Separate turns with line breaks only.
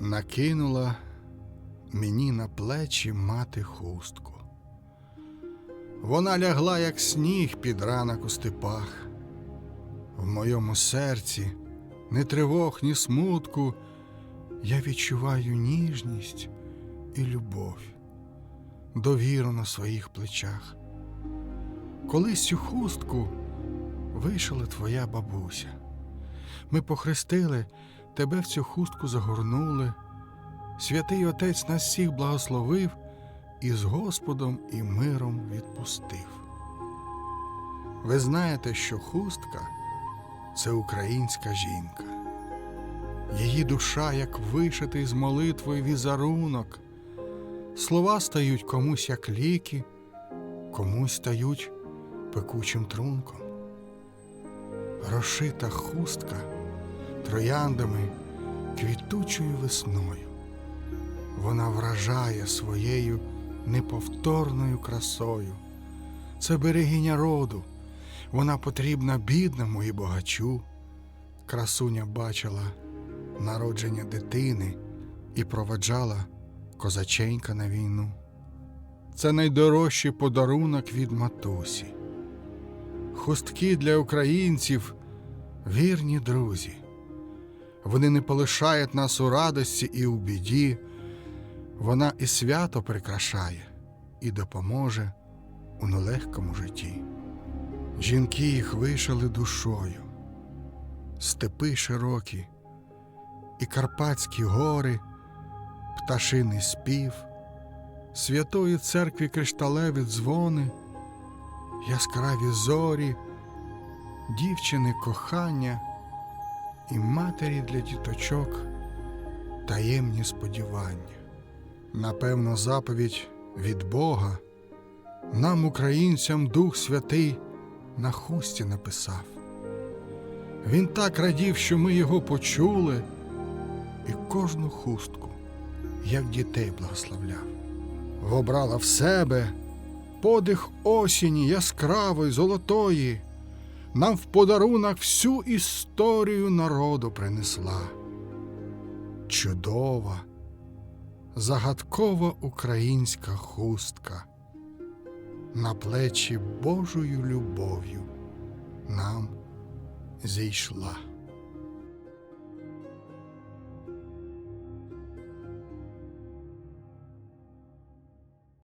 накинула мені на плечі мати хустку. Вона лягла, як сніг під ранок у степах. В моєму серці ні тривог, ні смутку. Я відчуваю ніжність і любов, довіру на своїх плечах. Колись цю хустку вишила твоя бабуся. Ми похрестили, тебе в цю хустку загорнули. Святий Отець нас всіх благословив і з Господом і миром відпустив. Ви знаєте, що хустка це українська жінка. Її душа, як вишитий з молитвою візерунок. Слова стають комусь як ліки, комусь стають пекучим трунком. Розшита хустка трояндами квітучою весною. Вона вражає своєю неповторною красою. Це берегиня роду, вона потрібна бідному і богачу. Красуня бачила народження дитини і проведжала козаченька на війну. Це найдорожчий подарунок від матусі. Хустки для українців вірні друзі. Вони не полишають нас у радості і у біді. Вона і свято прикрашає, і допоможе у нелегкому житті. Жінки їх вишили душою, степи широкі, і Карпатські гори, пташиний спів, святої церкві кришталеві дзвони, яскраві зорі, дівчини кохання і матері для діточок таємні сподівання. Напевно, заповідь від Бога нам, українцям, Дух Святий на хусті написав. Він так радів, що ми його почули, і кожну хустку, як дітей благословляв. Вобрала в себе подих осені яскравої, золотої, нам в подарунок всю історію народу принесла. Чудова, загадкова українська хустка на плечі Божою любов'ю нам зійшла.